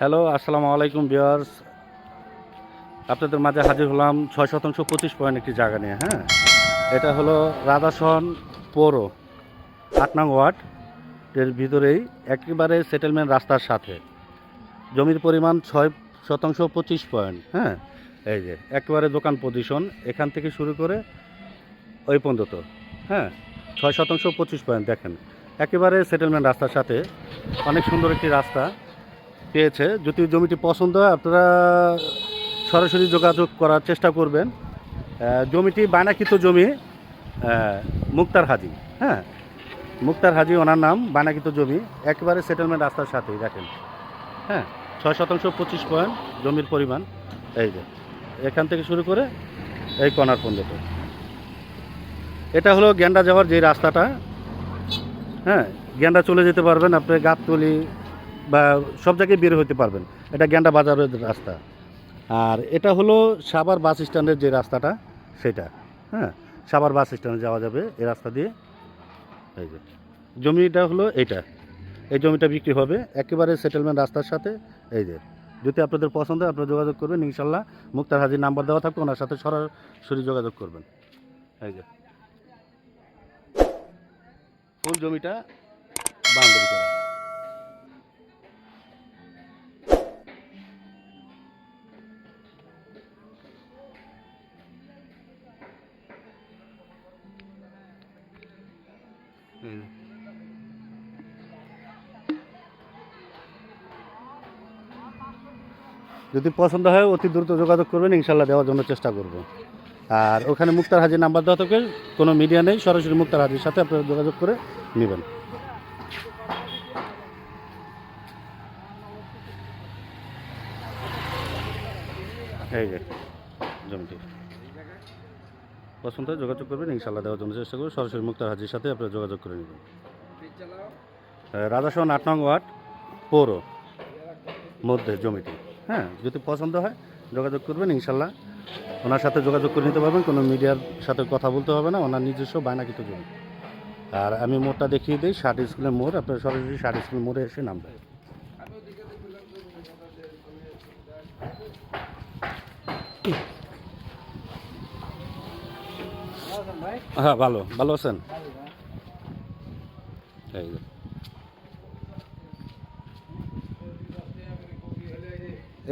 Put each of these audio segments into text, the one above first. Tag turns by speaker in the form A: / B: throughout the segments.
A: Hello, আসসালামু আলাইকুম বিয়ার্স আপনাদের মাঝে হাজির হলাম ছয় শতাংশ পঁচিশ পয়েন্ট একটি জায়গা নিয়ে হ্যাঁ? এটা হলো রাধাসন পৌর, আট নং ওয়ার্ড। এর ভিতরেই একেবারে সেটেলমেন্ট রাস্তার সাথে। জমির পরিমাণ ছয় শতাংশ পঁচিশ পয়েন্ট হ্যাঁ? এই যে, একেবারে দোকান পজিশন এখান থেকে শুরু করে ওই পর্যন্ত হ্যাঁ? ছয় শতাংশ পঁচিশ পয়েন্ট, দেখেন। একেবারে সেটেলমেন্ট রাস্তার সাথে। অনেক সুন্দর একটি রাস্তা। পেয়েছে। যদি জমিটি পছন্দ হয়, আপনারা সরাসরি যোগাযোগ করার চেষ্টা করবেন। জমিটি বায়নাকৃত জমি মুক্তার হাজি। হ্যাঁ মুক্তার হাজি, ওনার নাম বায়নাকৃত জমি। একেবারে সেটেলমেন্ট রাস্তার সাথেই, দেখেন। হ্যাঁ ছয় শতাংশ, পঁচিশ পয়েন্ট জমির পরিমাণ। এই যে, এখান থেকে শুরু করে এই কর্নার পর্যন্ত। এটা হলো গেন্ডা যাওয়ার যে রাস্তাটা। হ্যাঁ গেন্ডা চলে যেতে পারবেন, আপনি গাবতলি সব জায়গায় বের হতে পারবেন। এটা গ্যান্ডা বাজারের রাস্তা। আর এটা হলো সাভার বাস স্ট্যান্ডের যে রাস্তাটা, সেটা। হ্যাঁ সাভার বাস স্ট্যান্ডে যাওয়া যাবে এই রাস্তা দিয়ে। এই যে, জমিটা হলো এইটা। এই জমিটা বিক্রি হবে একেবারে সেটেলমেন্ট রাস্তার সাথে। এই যে, যদি আপনাদের পছন্দ হয় আপনারা যোগাযোগ করবেন, ইনশাল্লাহ মুক্তার হাজির নাম্বার দেওয়া থাকবে, ওনার সাথে সরাসরি যোগাযোগ করবেন। এই যে ফুল জমিটা বাউন্ডারি করা? যদি পছন্দ হয়, অতি দ্রুত যোগাযোগ করবেন, ইনশাল্লাহ দেওয়ার জন্য চেষ্টা করব। আর ওখানে মুক্তার হাজির নাম্বার দেওয়া থাকে, কোনো মিডিয়া নেই, সরাসরি মুক্তার হাজির সাথে আপনারা যোগাযোগ করে নেবেন। এই যে, জমিটি। পছন্দ হয় যোগাযোগ করবেন ইনশাল্লাহ দেওয়ার জন্য চেষ্টা করবেন সরাসরি মুক্তার হাজির সাথে আপনারা যোগাযোগ করে নেবেন। রাজাসন আট নং ওয়ার্ড, পৌর, মধ্যে জমিটি। হ্যাঁ যদি পছন্দ হয়, যোগাযোগ করবেন ইনশাল্লাহ ওনার সাথে যোগাযোগ করে নিতে পারবেন, কোনো মিডিয়ার সাথে কথা বলতে হবে না, ওনার নিজস্ব বায়নাকৃত জমি। আর আমি মোড়টা দেখিয়ে দিই, ষাট স্কুলের মোড়, আপনার সরাসরি ষাট স্কুল মোড়ে এসে নামবে হ্যাঁ ভালো। ভালো আছেন?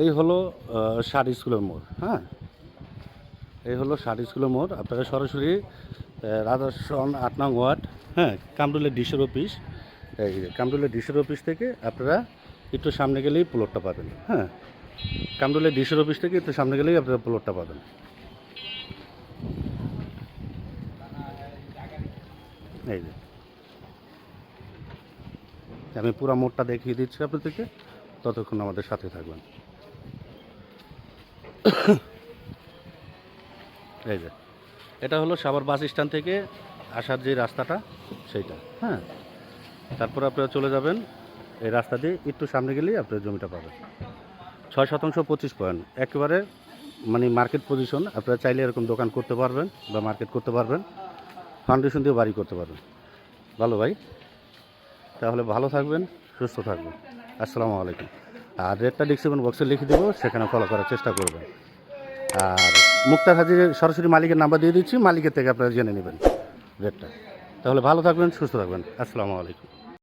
A: এই হলো ষাট স্কুলের মোড় হ্যাঁ? এই হলো ষাট স্কুলের মোড়। আপনারা সরাসরি আহ, রাধাসন আট নং ওয়ার্ড হ্যাঁ কামরুলের ডিসের অফিস। এই কামরুলের ডিসের অফিস থেকে আপনারা একটু সামনে গেলেই প্লটটা পাবেন হ্যাঁ? কামরুলের ডিসের অফিস থেকে একটু সামনে গেলেই আপনারা প্লটটা পাবেন। এই যে। আমি পুরো মোড়টা দেখিয়ে দিচ্ছি আপনাদেরকে। ততক্ষণ আমাদের সাথে থাকবেন। এই যে। এটা হলো সাভার বাস স্ট্যান্ড থেকে আসার যে রাস্তাটা, সেইটা। হ্যাঁ। তারপর আপনারা চলে যাবেন এই রাস্তা দিয়ে একটু সামনে গেলেই আপনার জমিটা পাবেন। ছয় শতাংশ পঁচিশ পয়েন্ট। একেবারে মানে মার্কেট পজিশন আপনারা চাইলে এরকম দোকান করতে পারবেন বা মার্কেট করতে পারবেন। ফাউন্ডেশন দিয়ে বাড়ি করতে পারবেন। ভালো ভাই? তাহলে ভালো থাকবেন, সুস্থ থাকবেন। আসসালামু আলাইকুম। আর রেটটা ডিসক্রিপশন বক্সে লিখে দেবো, সেখানে ফলো করার চেষ্টা করবেন। আর মুক্তার হাজির সরাসরি মালিকের নাম্বার দিয়ে দিচ্ছি, মালিকের থেকে আপনারা জেনে নেবেন রেটটা। তাহলে ভালো থাকবেন, সুস্থ থাকবেন। আসসালামু আলাইকুম।